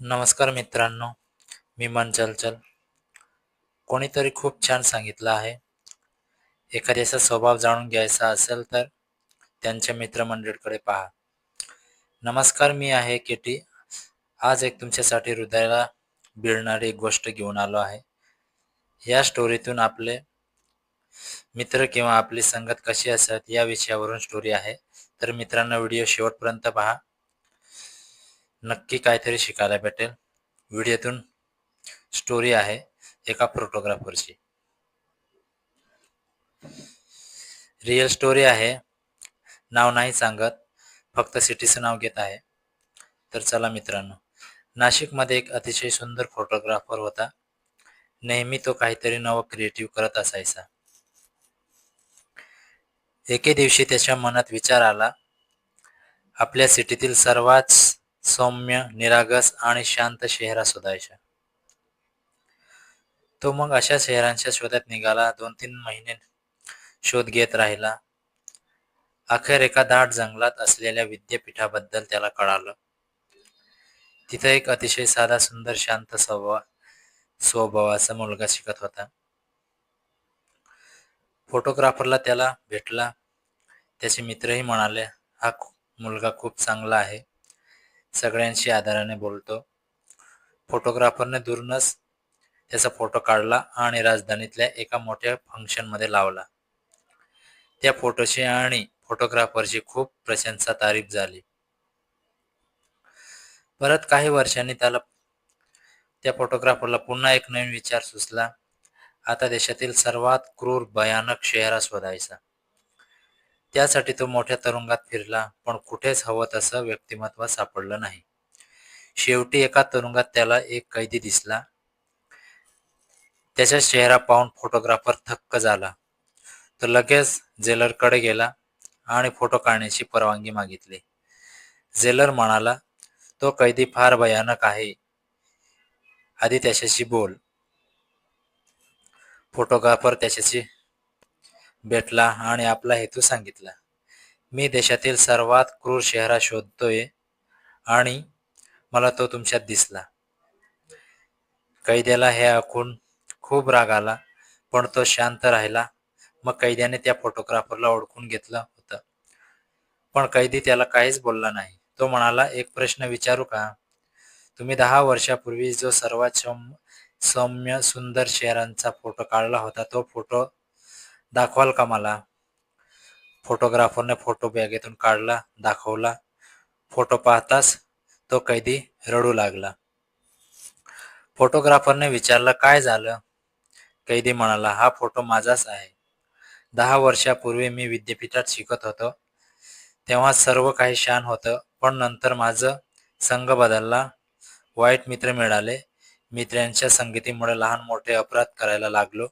नमस्कार मित्रांनो मी मन चलचल कोणीतरी खूप छान सांगितलं आहे. एखाद्याचा स्वभाव जाणून घ्यायचा असेल तर त्यांच्या मित्रमंडळीकडे पहा. नमस्कार मी आहे केटी. आज एक तुमच्यासाठी हृदयाला भिडणारी एक गोष्ट घेऊन आलो आहे. या स्टोरीतून आपले मित्र किंवा आपली संगत कशी असत या विषयावरून स्टोरी आहे. तर मित्रांनो व्हिडिओ शेवटपर्यंत पहा. नक्की काहीतरी शिकायला भेटेल. व्हिडिओतून स्टोरी आहे एका फोटोग्राफरची रिअल स्टोरी आहे. नाव नाही सांगत. फक्त सिटीचं नाव घेत आहे. तर चला मित्रांनो नाशिकमध्ये एक अतिशय सुंदर फोटोग्राफर होता. नेहमी तो काहीतरी नवं क्रिएटिव्ह करत असायचा. एके दिवशी त्याच्या मनात विचार आला आपल्या सिटीतील सर्वात सौम्य निरागस आणि शांत शहरा शोधायच्या तो मग अशा शहरांच्या शोधात निघाला दोन तीन महिने शोध घेत राहिला. अखेर एका दाट जंगलात असलेल्या विद्यापीठाबद्दल त्याला कळालं. तिथं एक अतिशय साधा सुंदर शांत स्वभाव स्वभावाचा मुलगा शिकत होता. फोटोग्राफरला त्याला भेटला. त्याचे मित्रही म्हणाले हा मुलगा खूप चांगला आहे. सगळ्यांशी आदराने बोलतो. फोटोग्राफरने दूरनच त्याचा फोटो काढला आणि राजधानीतल्या एका मोठ्या फंक्शनमध्ये लावला. त्या फोटोची आणि फोटोग्राफरची खूप प्रशंसा तारीफ झाली. परत काही वर्षांनी त्याला त्या फोटोग्राफरला पुन्हा एक नवीन विचार सुचला. आता देशातील सर्वात क्रूर भयानक शहरा शोधायचा त्यासाठी तो मोठ्या तुरुंगात फिरला पण कुठेच हवं तसं व्यक्तिमत्व सापडलं नाही. शेवटी एका तुरुंगात त्याला एक कैदी दिसला. त्याचा चेहरा पाहून फोटोग्राफर थक्क झाला. तो लगेच जेलरकडे गेला आणि फोटो काढण्याची परवानगी मागितली. जेलर म्हणाला तो कैदी फार भयानक आहे. आधी त्याच्याशी बोल. फोटोग्राफर त्याच्याशी भेटला आणि आपला हेतू सांगितला. मी देशातील सर्वात क्रूर शहरा शोधतोय आणि मला तो तुमच्यात दिसला. कैद्याला हे ऐकून खूप राग आला पण तो शांत राहिला. मग कैद्याने त्या फोटोग्राफरला ओळखून घेतलं होतं. पण कैदी त्याला काहीच बोलला नाही. तो म्हणाला एक प्रश्न विचारू का? तुम्ही दहा वर्षापूर्वी जो सर्वात सौम्य सुंदर शहरांचा फोटो काढला होता तो फोटो दाखवाल का मला? फोटोग्राफरने फोटो बॅगेतून काढला दाखवला. फोटो पाहताच तो कैदी रडू लागला. फोटोग्राफरने विचारलं काय झालं? कैदी म्हणाला हा फोटो माझाच आहे. दहा वर्षापूर्वी मी विद्यापीठात शिकत होतो. तेव्हा सर्व काही शान होतं पण नंतर माझं संघ बदलला. वाईट मित्र मिळाले. मित्रांच्या संगतीमुळे लहान मोठे अपराध करायला लागलो.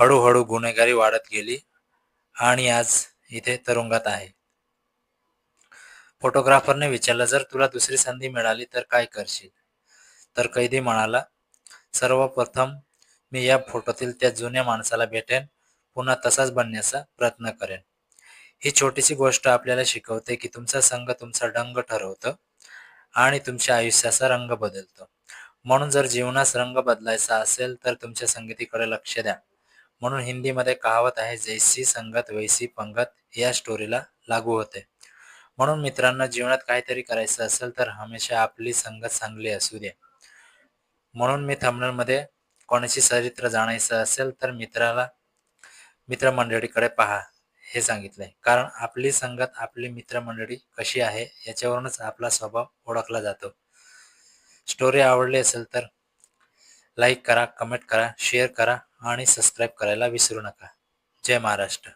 हळूहळू गुन्हेगारी वाढत गेली आणि आज इथे तुरुंगात आहे. फोटोग्राफरने विचारलं जर तुला दुसरी संधी मिळाली तर काय करशील? तर कैदी म्हणाला सर्वप्रथम मी या फोटोतील त्या जुन्या माणसाला भेटेन पुन्हा तसाच बनण्याचा प्रयत्न करेन. ही छोटीशी गोष्ट आपल्याला शिकवते की तुमचा संघ तुमचा डंग ठरवतं आणि तुमच्या आयुष्याचा रंग बदलतो. म्हणून जर जीवनास रंग बदलायचा असेल तर तुमच्या संगीतीकडे लक्ष द्या. म्हणून हिंदीमध्ये कहावत आहे जैसी संगत वैसी पंगत या स्टोरीला लागू होते. म्हणून मित्रांनो जीवनात काहीतरी करायचं असेल तर हमेशा आपली संगत चांगली असू द्या. म्हणून मी थंबनेलमध्ये कोणाची चरित्र जाणायचं असेल तर मित्राला मित्रमंडळीकडे पहा हे सांगितलंय. कारण आपली संगत आपली मित्रमंडळी कशी आहे याच्यावरूनच आपला स्वभाव ओळखला जातो. स्टोरी आवडली असेल तर लाईक करा कमेंट करा शेअर करा. आणि सबस्क्राईब करायला विसरू नका. जय महाराष्ट्र.